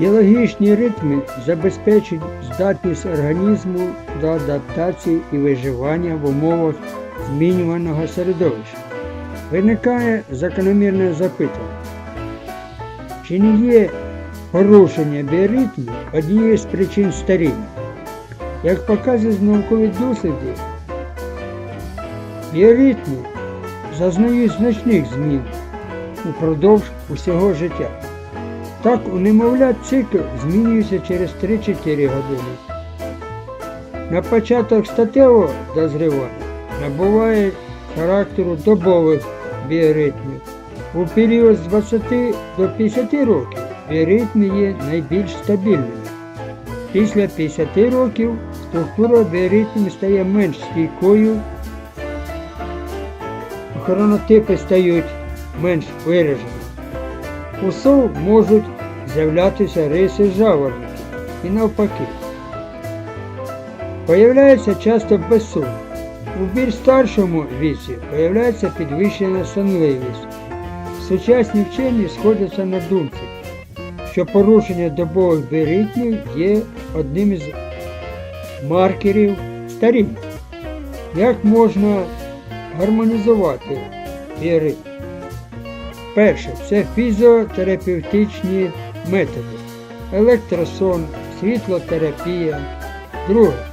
Біологічні ритми забезпечують здатність організму до адаптації і виживання в умовах змінюваного середовища. Виникає закономірне запитання. Чи не є порушення біоритмів однією з причин старіння? Як показують наукові досліди, біоритми зазнають значних змін упродовж усього життя. Так, у немовлят цикл змінюється через 3-4 години. На початок статевого дозрівання набуває характеру добових біоритмів. У період з 20 до 50 років біоритми є найбільш стабільними. Після 50 років структура біоритмів стає менш стійкою, хронотипи стають менш вираженими. У сов можуть з'являтися риси жаворонків і навпаки. Появляється часто безсон. У більш старшому віці появляється підвищена сонливість. Сучасні вчені сходяться на думці, що порушення добових біоритмів є одним із маркерів старіння. Як можна гармонізувати біоритм? Перше це фізіотерапевтичні методи. Електросон, світлотерапія. Друге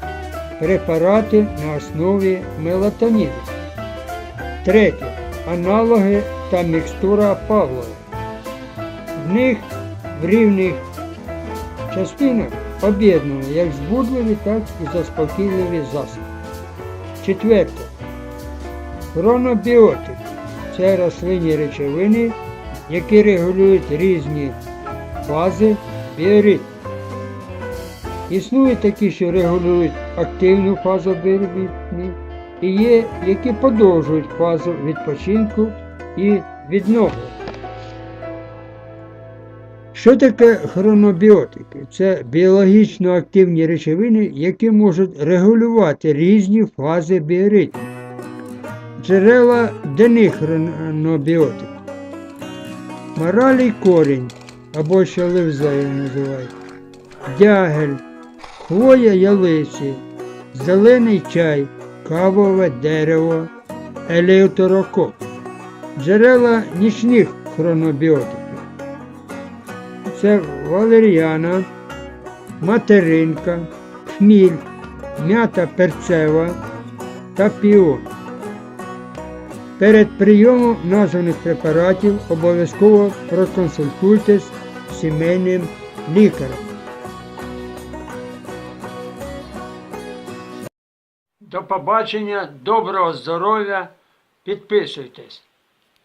препарати на основі мелатоніну. Третє аналоги та мікстура Павлова. В них в рівних частинах об'єднані як збудливі, так і заспокійливі засоби. Четверте. Хронобіотики це рослинні речовини, які регулюють різні фази біоритму. Існують такі, що регулюють активну фазу біоритмів, і є, які подовжують фазу відпочинку і відновлення. Що таке хронобіотики? Це біологічно активні речовини, які можуть регулювати різні фази біоритму. Джерела денних хронобіотиків. Моралій корінь, або що ливзею називають, дягель, хвоя ялиці, зелений чай, кавове дерево, елеутерокок. Джерела нічних хронобіотиків. Це валеріана, материнка, хміль, м'ята перцева та піон. Перед прийомом названих препаратів обов'язково проконсультуйтесь з сімейним лікарем. До побачення, доброго здоров'я, підписуйтесь.